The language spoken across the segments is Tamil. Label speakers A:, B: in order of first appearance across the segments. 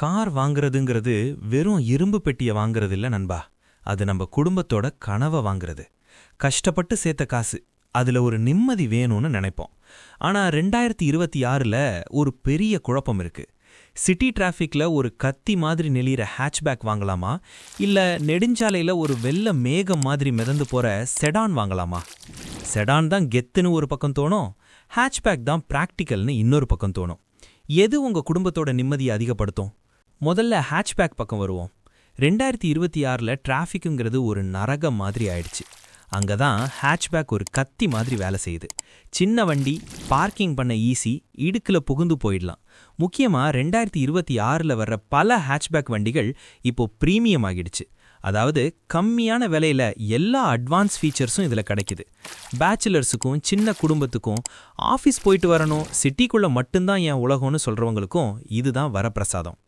A: கார் வாங்குறதுங்கிறது வெறும் இரும்பு பெட்டியை வாங்குறது இல்ல நண்பா. அது நம்ம குடும்பத்தோட கனவை வாங்குறது. கஷ்டப்பட்டு சேர்த்த காசு. அதுல ஒரு நிம்மதி வேணும்னு நினைப்போம். ஆனா ரெண்டாயிரத்தி இருபத்தி ஆறுல ஒரு பெரிய குழப்பம் இருக்கு. சிட்டி டிராஃபிக்ல ஒரு கத்தி மாதிரி நெளியிற ஹேட்ச்பேக் வாங்கலாமா? இல்ல நெடுஞ்சாலையில ஒரு வெள்ள மேகம் மாதிரி மிதந்து போற செடான் வாங்கலாமா? செடான் தான் கெத்துன்னு ஒரு பக்கம் தோணும். ஹேட்ச்பேக் தான் பிராக்டிக்கல்னு இன்னொரு பக்கம் தோணும். எது உங்க குடும்பத்தோட நிம்மதியை அதிகப்படுத்தும்? முதல்ல ஹேட்ச்பேக் பக்கம் வருவோம். ரெண்டாயிரத்தி இருபத்தி ஆறில் டிராஃபிக்குங்கிறது ஒரு நரகம் மாதிரி ஆயிடுச்சு. அங்கே தான் ஹேட்ச்பேக் ஒரு கத்தி மாதிரி வேலை செய்யுது. சின்ன வண்டி பார்க்கிங் பண்ண ஈஸி இடுக்கில் புகுந்து போயிடலாம். முக்கியமாக ரெண்டாயிரத்தி இருபத்தி ஆறில் வர்ற பல ஹேட்ச்பேக் வண்டிகள் இப்போ ப்ரீமியம் ஆகிடுச்சு. அதாவது கம்மியான விலையில் எல்லா அட்வான்ஸ் ஃபீச்சர்ஸும் இதில் கிடைக்குது. பேச்சுலர்ஸுக்கும் சின்ன குடும்பத்துக்கும் ஆஃபீஸ் போயிட்டு வரணும் சிட்டிக்குள்ளே மட்டும்தான் என் உலகம்னு சொல்கிறவங்களுக்கும் இதுதான் வரப்பிரசாதம்.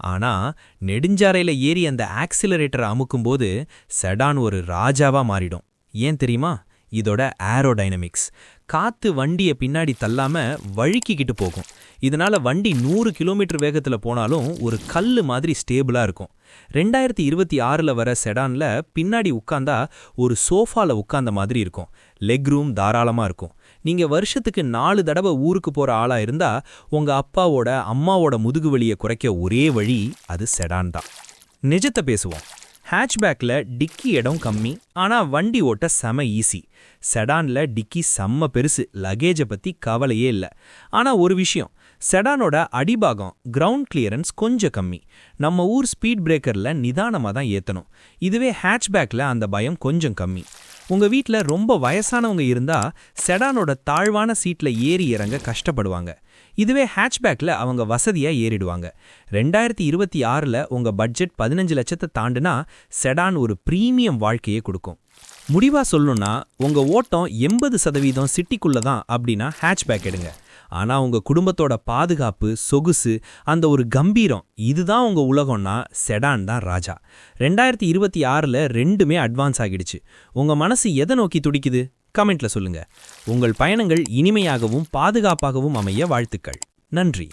A: ஆனா நெடுஞ்சாரையில ஏறி அந்த ஆக்சிலரேட்டரை அமுக்கும்போது செடான் ஒரு ராஜாவா மாறிடும். ஏன் தெரியுமா? இதோட ஏரோடைனமிக்ஸ் காத்து வண்டியை பின்னாடி தள்ளாம வழுக்கிக்கிட்டு போகும். இதனால வண்டி நூறு கிலோமீட்டர் வேகத்தில் போனாலும் ஒரு கல் மாதிரி ஸ்டேபிளா இருக்கும். ரெண்டாயிரத்தி இருபத்தி ஆறில் வர செடான்ல பின்னாடி உட்காந்தா ஒரு சோஃபாவில் உட்காந்த மாதிரி இருக்கும். லெக் ரூம் தாராளமாக இருக்கும். நீங்கள் வருஷத்துக்கு நாலு தடவை ஊருக்கு போகிற ஆளாக இருந்தால் உங்கள் அப்பாவோட அம்மாவோட முதுகு வலியை குறைக்க ஒரே வழி அது செடான் தான். நிஜத்தை பேசுவோம். ஹேட்ச்பேக்கில் டிக்கி இடம் கம்மி ஆனால் வண்டி ஓட்ட செம ஈஸி செடான்ல டிக்கி செம்ம பெருசு லகேஜை பற்றி கவலையே இல்லை. ஆனால் ஒரு விஷயம் செடானோட அடிபாகம் கிரவுண்ட் கிளியரன்ஸ் கொஞ்சம் கம்மி. நம்ம ஊர் ஸ்பீட் பிரேக்கரில் நிதானமாக தான் ஏற்றணும் இதுவே ஹேட்ச்பேக்கில் அந்த பயம் கொஞ்சம் கம்மி. உங்க வீட்டில் ரொம்ப வயசானவங்க இருந்தா செடானோட தாழ்வான சீட்டில் ஏறி இறங்க கஷ்டப்படுவாங்க. இதுவே ஹேட்ச்பேக்கில் அவங்க வசதியாக ஏறிடுவாங்க. ரெண்டாயிரத்தி இருபத்தி ஆறில் உங்கள் பட்ஜெட் பதினஞ்சு லட்சத்தை தாண்டுனா செடான் ஒரு ப்ரீமியம் வாழ்க்கையை கொடுக்கும். முடிவாக சொல்லணும்னா உங்கள் ஓட்டம் எண்பது சதவீதம் சிட்டிக்குள்ளே தான் அப்படின்னா ஹேட்ச்பேக் எடுங்க. ஆனா உங்க குடும்பத்தோட பாதுகாப்பு சொகுசு அந்த ஒரு கம்பீரம் இதுதான் உங்க உலகம்னா செடான் தான் ராஜா. ரெண்டாயிரத்தி இருபத்தி ஆறுல ரெண்டுமே அட்வான்ஸ் ஆகிடுச்சு. உங்க மனசு எதை நோக்கி துடிக்குது? கமெண்ட்ல சொல்லுங்க. உங்கள் பயணங்கள் இனிமையாகவும் பாதுகாப்பாகவும் அமைய வாழ்த்துக்கள். நன்றி.